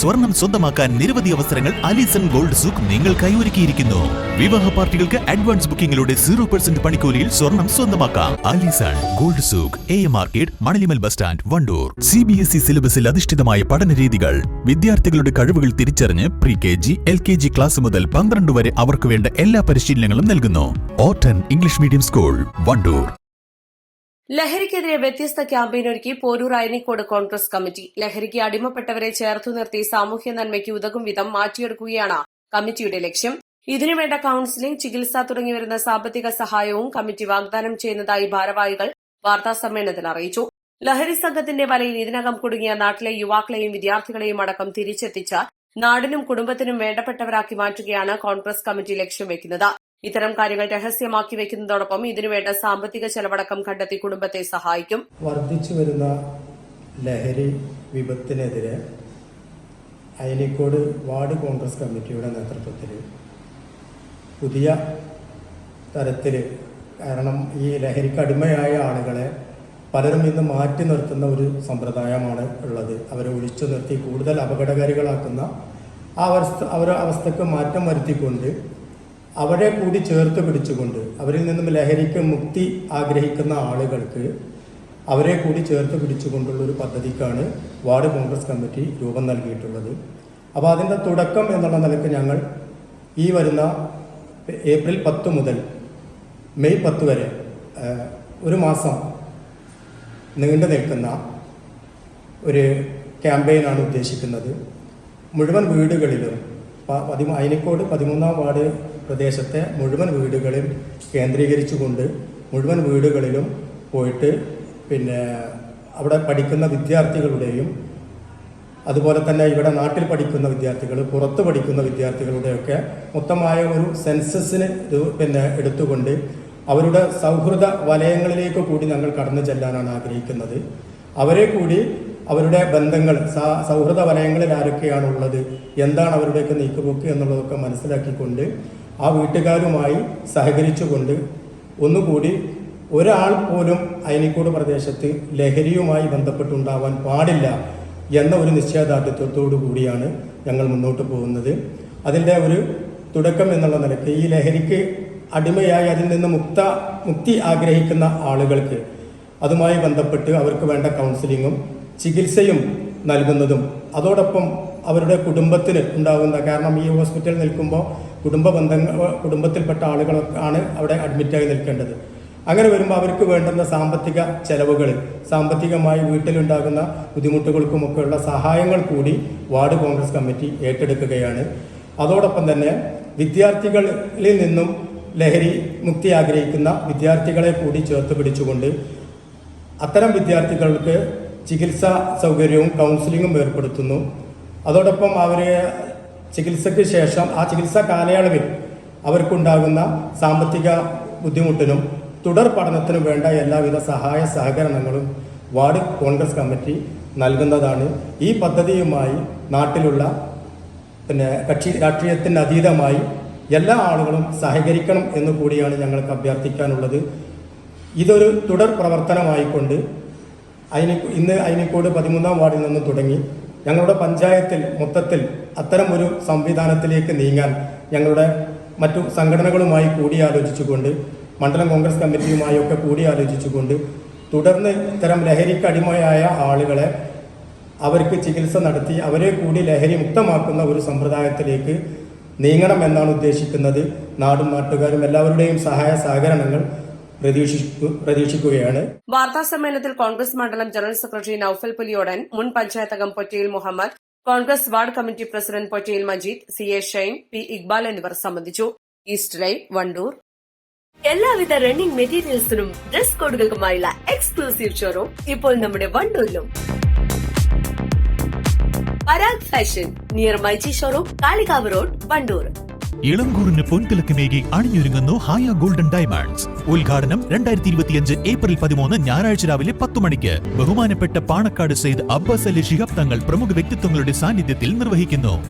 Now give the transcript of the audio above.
സ്വർണം സ്വന്തമാക്കാൻ നിരവധി അവസരങ്ങൾ അലിസൺ ഗോൾഡ് സൂക്ക് നിങ്ങൾക്കായി ഒരുക്കിയിരിക്കുന്നു വിവാഹ പാർട്ടികൾക്ക് അഡ്വാൻസ് ബുക്കിംഗിലൂടെ സീറോ പെർസെന്റ് പണിക്കൂലിയിൽ സ്വർണം സ്വന്തമാക്കാം. Alison gold souk A market Manalimal bus stand Wandoor. C B S E സിലബസിൽ അധിഷ്ഠിതമായ പഠന രീതികൾ. വിദ്യാർത്ഥികളുടെ കഴിവുകൾ തിരിച്ചറിഞ്ഞ് pre K G L K G class മുതൽ പന്ത്രണ്ട് വരെ അവർക്ക് വേണ്ട എല്ലാ പരിശീലനങ്ങളും നൽകുന്നു. ഓട്ടൻ ഇംഗ്ലീഷ് മീഡിയം സ്കൂൾ വണ്ടൂർ. ലഹരിക്കെതിരെ വ്യത്യസ്ത ക്യാമ്പയിൻ ഒരുക്കി പോരൂർ അയനിക്കോട് കോൺഗ്രസ് കമ്മിറ്റി. ലഹരിക്ക് അടിമപ്പെട്ടവരെ ചേർത്തു നിർത്തി സാമൂഹ്യ നന്മയ്ക്ക് ഉതകും വിധം മാറ്റിയെടുക്കുകയാണ് കമ്മിറ്റിയുടെ ലക്ഷ്യം. ഇതിനുവേണ്ട കൌൺസിലിംഗ് ചികിത്സ തുടങ്ങി വരുന്ന സാമ്പത്തിക സഹായവും കമ്മിറ്റി വാഗ്ദാനം ചെയ്യുന്നതായി ഭാരവാഹികൾ വാർത്താസമ്മേളനത്തിൽ അറിയിച്ചു. ലഹരി സംഘത്തിന്റെ വലയിൽ ഇതിനകം കുടുങ്ങിയ നാട്ടിലെ യുവാക്കളെയും വിദ്യാർത്ഥികളെയും അടക്കം തിരിച്ചെത്തിച്ച് നാടിനും കുടുംബത്തിനും വേണ്ടപ്പെട്ടവരാക്കി മാറ്റുകയാണ് കോൺഗ്രസ് കമ്മിറ്റി ലക്ഷ്യം വെക്കുന്നത്. ഇത്തരം കാര്യങ്ങൾ രഹസ്യമാക്കി വെക്കുന്നതോടൊപ്പം ഇതിനുവേണ്ട സാമ്പത്തിക ചെലവടക്കം കണ്ടെത്തി കുടുംബത്തെ സഹായിക്കും. വർദ്ധിച്ചു വരുന്ന ലഹരി വിപത്തിനെതിരെ അയനിക്കോട് വാർഡ് കോൺഗ്രസ് കമ്മിറ്റിയുടെ നേതൃത്വത്തിൽ പുതിയ തരത്തിൽ കാരണം ഈ ലഹരിക്ക് അടിമയായ ആളുകളെ പലരും ഇന്ന് മാറ്റി നിർത്തുന്ന ഒരു സമ്പ്രദായമാണ് ഉള്ളത്. അവരെ ഒഴിച്ചു നിർത്തി കൂടുതൽ അപകടകാരികളാക്കുന്ന ആ അവസ്ഥ അവരുടെ അവസ്ഥക്ക് മാറ്റം വരുത്തിക്കൊണ്ട് അവരെ കൂടി ചേർത്ത് പിടിച്ചുകൊണ്ട് അവരിൽ നിന്നും ലഹരിക്ക് മുക്തി ആഗ്രഹിക്കുന്ന ആളുകൾക്ക് അവരെ കൂടി ചേർത്ത് പിടിച്ചുകൊണ്ടുള്ള ഒരു പദ്ധതിക്കാണ് വാർഡ് കോൺഗ്രസ് കമ്മിറ്റി രൂപം നൽകിയിട്ടുള്ളത്. അപ്പോൾ അതിന്റെ തുടക്കം എന്നുള്ള നിലയ്ക്ക് ഞങ്ങൾ ഈ വരുന്ന ഏപ്രിൽ പത്ത് മുതൽ മെയ് പത്ത് വരെ ഒരു മാസം നീണ്ടു നിൽക്കുന്ന ഒരു ക്യാമ്പയിനാണ് ഉദ്ദേശിക്കുന്നത്. മുഴുവൻ വീടുകളിലും പതിമൂ അയനിക്കോട് പതിമൂന്നാം വാർഡ് പ്രദേശത്തെ മുഴുവൻ വീടുകളിൽ കേന്ദ്രീകരിച്ചുകൊണ്ട് മുഴുവൻ വീടുകളിലും പോയിട്ട് പിന്നെ അവിടെ പഠിക്കുന്ന വിദ്യാർത്ഥികളുടെയും അതുപോലെ തന്നെ ഇവിടെ നാട്ടിൽ പഠിക്കുന്ന വിദ്യാർത്ഥികൾ പുറത്ത് പഠിക്കുന്ന വിദ്യാർത്ഥികളുടെയൊക്കെ മൊത്തമായ ഒരു സെൻസസിന് പിന്നെ എടുത്തുകൊണ്ട് അവരുടെ സൗഹൃദ വലയങ്ങളിലേക്ക് കൂടി ഞങ്ങൾ കടന്നു ചെല്ലാനാണ് ആഗ്രഹിക്കുന്നത്. അവരെ കൂടി അവരുടെ ബന്ധങ്ങൾ സൗഹൃദ വലയങ്ങളിൽ ആരൊക്കെയാണുള്ളത് എന്താണ് അവരുടെയൊക്കെ നീക്കുപോക്ക് എന്നുള്ളതൊക്കെ മനസ്സിലാക്കിക്കൊണ്ട് ആ വീട്ടുകാരുമായി സഹകരിച്ചുകൊണ്ട് ഒന്നുകൂടി ഒരാൾ പോലും അയനിക്കോട് പ്രദേശത്ത് ലഹരിയുമായി ബന്ധപ്പെട്ടുണ്ടാവാൻ പാടില്ല എന്ന ഒരു നിശ്ചയദാർഢ്യത്തോടു കൂടിയാണ് ഞങ്ങൾ മുന്നോട്ട് പോകുന്നത്. അതിന്റെ ഒരു തുടക്കം എന്നുള്ള നിലയ്ക്ക് ഈ ലഹരിക്ക് അടിമയായി അതിൽ നിന്ന് മുക്ത മുക്തി ആഗ്രഹിക്കുന്ന ആളുകൾക്ക് അതുമായി ബന്ധപ്പെട്ട് അവർക്ക് വേണ്ട കൗൺസിലിങ്ങും ചികിത്സയും നൽകുന്നതും അതോടൊപ്പം അവരുടെ കുടുംബത്തിന് ഉണ്ടാകുന്ന കാരണം ഈ ഹോസ്പിറ്റലിൽ നിൽക്കുമ്പോൾ കുടുംബ ബന്ധങ്ങൾ കുടുംബത്തിൽപ്പെട്ട ആളുകളാണ് അവിടെ അഡ്മിറ്റായി നിൽക്കേണ്ടത്. അങ്ങനെ വരുമ്പോൾ അവർക്ക് വേണ്ടുന്ന സാമ്പത്തിക ചെലവുകൾ സാമ്പത്തികമായി വീട്ടിലുണ്ടാകുന്ന ബുദ്ധിമുട്ടുകൾക്കുമൊക്കെയുള്ള സഹായങ്ങൾ കൂടി വാർഡ് കോൺഗ്രസ് കമ്മിറ്റി ഏറ്റെടുക്കുകയാണ്. അതോടൊപ്പം തന്നെ വിദ്യാർത്ഥികളിൽ നിന്നും ലഹരി മുക്തി ആഗ്രഹിക്കുന്ന വിദ്യാർത്ഥികളെ കൂടി ചേർത്ത് പിടിച്ചുകൊണ്ട് അത്തരം വിദ്യാർത്ഥികൾക്ക് ചികിത്സാ സൗകര്യവും കൗൺസിലിങ്ങും ഏർപ്പെടുത്തുന്നു. അതോടൊപ്പം അവർ ചികിത്സയ്ക്ക് ശേഷം ആ ചികിത്സാ കാലയളവിൽ അവർക്കുണ്ടാകുന്ന സാമ്പത്തിക ബുദ്ധിമുട്ടിനും തുടർ പഠനത്തിനും വേണ്ട എല്ലാവിധ സഹായ സഹകരണങ്ങളും വാർഡ് കോൺഗ്രസ് കമ്മിറ്റി നൽകുന്നതാണ്. ഈ പദ്ധതിയുമായി നാട്ടിലുള്ള പിന്നെ കക്ഷി രാഷ്ട്രീയത്തിന് അതീതമായി എല്ലാ ആളുകളും സഹകരിക്കണം എന്ന് കൂടിയാണ് ഞങ്ങൾക്ക് അഭ്യർത്ഥിക്കാനുള്ളത്. ഇതൊരു തുടർ പ്രവർത്തനമായിക്കൊണ്ട് അയിനി ഇന്ന് അയിനിക്കോട് പതിമൂന്നാം വാർഡിൽ നിന്ന് തുടങ്ങി ഞങ്ങളുടെ പഞ്ചായത്തിൽ മൊത്തത്തിൽ അത്തരം ഒരു സംവിധാനത്തിലേക്ക് നീങ്ങാൻ ഞങ്ങളുടെ മറ്റു സംഘടനകളുമായി കൂടിയാലോചിച്ചുകൊണ്ട് മണ്ഡലം കോൺഗ്രസ് കമ്മിറ്റിയുമായി ഒക്കെ കൂടിയാലോചിച്ചുകൊണ്ട് തുടർന്ന് ഇത്തരം ലഹരിക്ക് അടിമയായ ആളുകളെ അവർക്ക് ചികിത്സ നടത്തി അവരെ കൂടി ലഹരി മുക്തമാക്കുന്ന ഒരു സമ്പ്രദായത്തിലേക്ക് നീങ്ങണം എന്നാണ് ഉദ്ദേശിക്കുന്നത്. നാടും നാട്ടുകാരും എല്ലാവരുടെയും സഹായ സഹകരണങ്ങൾ പ്രതീക്ഷിക്കുകയാണ്. വാർത്താ സമ്മേളനത്തിൽ കോൺഗ്രസ് മണ്ഡലം ജനറൽ സെക്രട്ടറി നൌഫൽ പുലിയോടൻ മുൻ പഞ്ചായത്ത് അംഗം Pottayil Muhammad Congress ward committee president Pottayil Majeed C A Shine P Iqbal എന്നിവർ സംബന്ധിച്ചു. East live Wandoor. എല്ലാവിധ റണ്ണിംഗ് മെറ്റീരിയൽസിനും ഡ്രസ് കോഡുകൾക്കുമായുള്ള എക്സ്ക്ലൂസീവ് ഷോറൂം ഇപ്പോൾ നമ്മുടെ വണ്ടൂരിലും. Parag fashion near my G showroom Kalikavu road Wandoor. ഇളങ്കൂറിന് പൊൻതിളക്കമേകി അണിഞ്ഞൊരുങ്ങുന്നു ഹായ ഗോൾഡൻ ഡയമണ്ട്സ്. ഉദ്ഘാടനം രണ്ടായിരത്തി ഇരുപത്തിയഞ്ച് ഏപ്രിൽ പതിമൂന്ന് ഞായറാഴ്ച രാവിലെ പത്ത് മണിക്ക്. ബഹുമാനപ്പെട്ട പാണക്കാട് സെയ്ദ് അബ്ബാസ് അലി ശിഹാബ് തങ്ങൾ പ്രമുഖ വ്യക്തിത്വങ്ങളുടെ സാന്നിധ്യത്തിൽ നിർവഹിക്കുന്നു.